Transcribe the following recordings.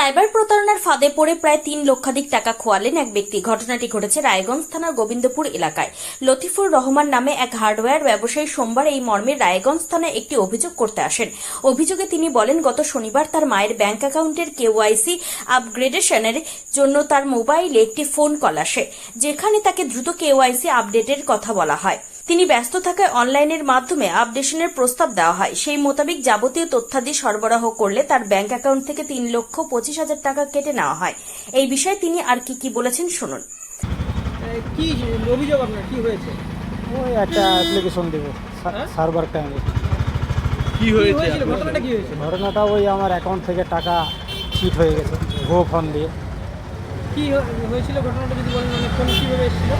Cyber প্রতারণার ফাঁদে পড়ে প্রায় তিন লক্ষাধিক টাকা খোয়ালেন এক ব্যক্তি। ঘটনাটি ঘটেছে রায়গঞ্জ থানার গোবিন্দপুর এলাকায়। লতিফুর রহমান নামে এক হার্ডওয়্যার ব্যবসায়ী সোমবার এই মর্মে রায়গঞ্জ থানায় একটি অভিযোগ করতে আসেন। অভিযোগে তিনি বলেন, গত শনিবার তার মায়ের ব্যাংক অ্যাকাউন্টের কেওয়াইসি আপগ্রেডেশনের জন্য তার মোবাইলে একটি ফোন কল আসে, যেখানে তাকে দ্রুত কেওয়াইসি আপডেটের কথা বলা হয়। তিনি ব্যস্ত থাকায় অনলাইনের মাধ্যমে আপডেশনের প্রস্তাব দেওয়া হয়। সেই মোতাবেক যাবতীয় তথ্যাদি সরবরাহ করলে তার ব্যাংক অ্যাকাউন্ট থেকে তিন লক্ষ পঁচিশ হাজার টাকা কেটে নেওয়া হয়। এই বিষয়ে তিনি আর কি কি বলেছেন শুনুন। কি অভিযোগ আপনার? কি হয়েছে? ওই একটা অ্যাপ্লিকেশন দেবো হ্যাঁ? সার্ভার টাইমে কি হয়েছে ঘটনাটা কি হয়েছে ঘটনাটা ওই আমার অ্যাকাউন্ট থেকে টাকা চিট হয়ে গেছে ভুয়ো ফোন দিয়ে কি হয়েছিল ঘটনাটা যদি বলেন মানে ফোন কীভাবে এসেছিল?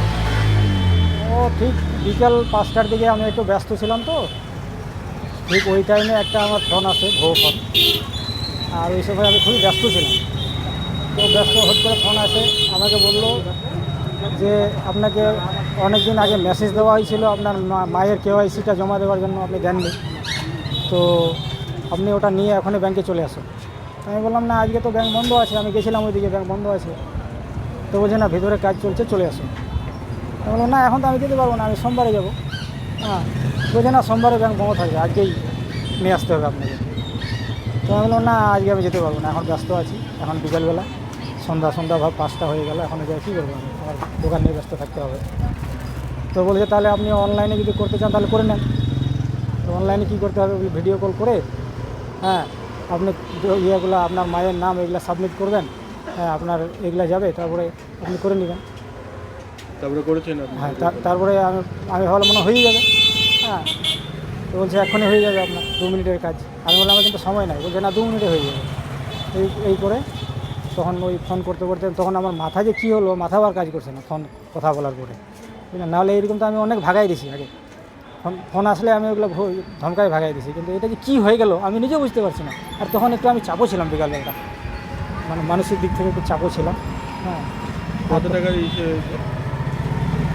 ও ঠিক বিকেল পাঁচটার দিকে আমি একটু ব্যস্ত ছিলাম তো। ঠিক ওই টাইমে একটা আমার ফোন আসে ভুয়ো ফোন। আর ওই সময় আমি খুবই ব্যস্ত ছিলাম। তো ব্যস্ত হট করে ফোন আসে, আমাকে বলল যে আপনাকে অনেক দিন আগে মেসেজ দেওয়া হয়েছিল, আপনার মায়ের কেওয়াইসিটা জমা দেওয়ার জন্য আপনি দেননি। তো আপনি ওটা নিয়ে এখনই ব্যাংকে চলে আসুন। আমি বললাম, না, আজকে তো ব্যাংক বন্ধ আছে। আমি গেছিলাম ওইদিকে ব্যাংক বন্ধ আছে। তো বলছে, না, ভিতরে কাজ চলছে, চলে আসুন। আমি বললাম, না, এখন তো আমি যেতে পারব না, আমি সোমবারে যাব। হ্যাঁ বলছে, না, সোমবারে ব্যাংক বন্ধ থাকবে আজকেই নিয়ে আসতে হবে আপনাকে। তো আমি বললাম, না, আজকে আমি যেতে পারব না, এখন ব্যস্ত আছি, এখন বিকালবেলা, সন্ধ্যা সন্ধ্যা ভাব পাঁচটা হয়ে গেল, এখন যাই, কী করব আমি? আমার দোকান নিয়ে ব্যস্ত থাকতে হবে। তো বলছে, তাহলে আপনি অনলাইনে যদি করতে চান, তাহলে করে নেন। তো অনলাইনে কী করতে হবে? ভিডিও কল করে হ্যাঁ আপনি ইয়েগুলো, আপনার মায়ের নাম এগুলো সাবমিট করবেন হ্যাঁ আপনার এগুলো যাবে, তারপরে আপনি করে নেবেন। তারপরে করেছেন হ্যাঁ তার- তারপরে আমি আমি ভাবলাম মনে হয় হয়েই যাবে। হ্যাঁ তো বলছে এক্ষুনি হয়ে যাবে আপনার দু মিনিটের কাজ। আমি বললাম আমার কিন্তু সময় নাই। বলছে না দু মিনিটে হয়ে যাবে। এই এই করে তখন ওই ফোন করতে করতে তখন আমার মাথা যে কী হলো মাথা আর কাজ করছে না ফোন কথা বলার পরে। নাহলে এরকম তো আমি অনেক ভাগাই দিছি আগে। ফোন ফোন আসলে আমি ওগুলো ধমকায় ভাগাই দিছি। কিন্তু এটা যে কী হয়ে গেল আমি নিজেও বুঝতে পারছি না। আর তখন একটু আমি চাপও ছিলাম বিকালবেলাটা মানে মানসিক দিক থেকে একটু চাপও ছিলাম। হ্যাঁ। কত টাকা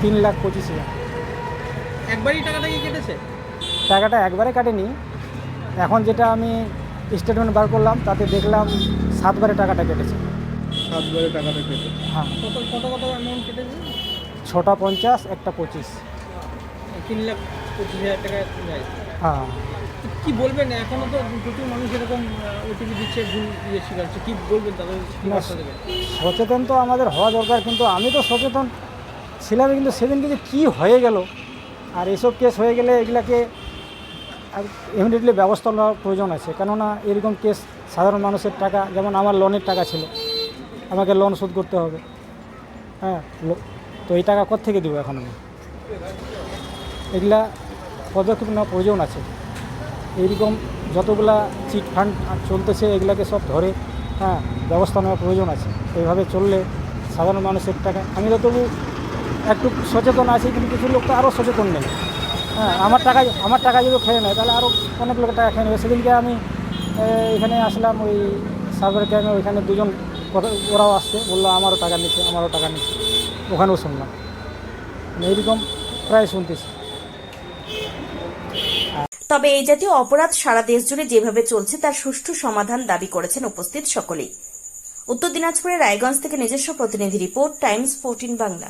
তিন লাখ পঁচিশ হাজার। একবারই টাকাটা কি কেটেছে? টাকাটা একবারে কাটেনি। এখন যেটা আমি স্টেটমেন্ট বার করলাম তাতে দেখলাম সাতবারে টাকাটা কেটেছে। সাতবারে টাকাটা কেটে হ্যাঁ। কত কত কত অ্যামাউন্ট কেটেছে? ছটা পঞ্চাশ একটা পঁচিশ। তিন লাখ পঁচিশ হাজার টাকা যায়। হ্যাঁ। তো কি বলবেন? এখনও তো প্রচুর মানুষ এরকম ওটিপি দিচ্ছে ভুল ইয়ে শিখাচ্ছে কি বলবেন তাদের সচেতন তো আমাদের হওয়া দরকার কিন্তু আমি তো সচেতন। ছিলাম কিন্তু সেদিনকে যে কী হয়ে গেল, আর এসব কেস হয়ে গেলে এগুলাকে ইমিডিয়েটলি ব্যবস্থা নেওয়ার প্রয়োজন আছে। কেননা এরকম কেস সাধারণ মানুষের টাকা, যেমন আমার লোনের টাকা ছিল, আমাকে লোন শোধ করতে হবে। হ্যাঁ তো এই টাকা কোথেকে দেবো এখন আমি? এগুলা পদক্ষেপ নেওয়া প্রয়োজন আছে। এইরকম যতগুলা চিট ফান্ড চলতেছে, এগুলাকে সব ধরে হ্যাঁ ব্যবস্থা নেওয়া প্রয়োজন আছে। এইভাবে চললে সাধারণ মানুষের টাকা আমি তো তবু একটু সচেতন আছে, কিন্তু কিছু লোক তো আরও সচেতন নেই। হ্যাঁ আমার টাকা আমার টাকা যদি খেয়ে নেয়, তাহলে আরও অনেক লোকের টাকা খেয়ে নেবে। সেদিনকে আমি এখানে আসলাম ওই সার্ভার ক্যামে ওইখানে দুজন ওরাও আসছে, বলল আমারও টাকা নিচ্ছে, আমারও টাকা নিচ্ছে। ওখানেও শুনলাম। মানে এইরকম প্রায় শুনতেছি। তবে এই জাতীয় অপরাধ সারা দেশ জুড়ে যেভাবে চলছে, তার সুষ্ঠু সমাধান দাবি করেছেন উপস্থিত সকলেই। উত্তর দিনাজপুরের রায়গঞ্জ থেকে নিজস্ব প্রতিনিধি report, Times fourteen Bangla.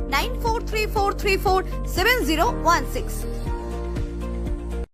9434347016.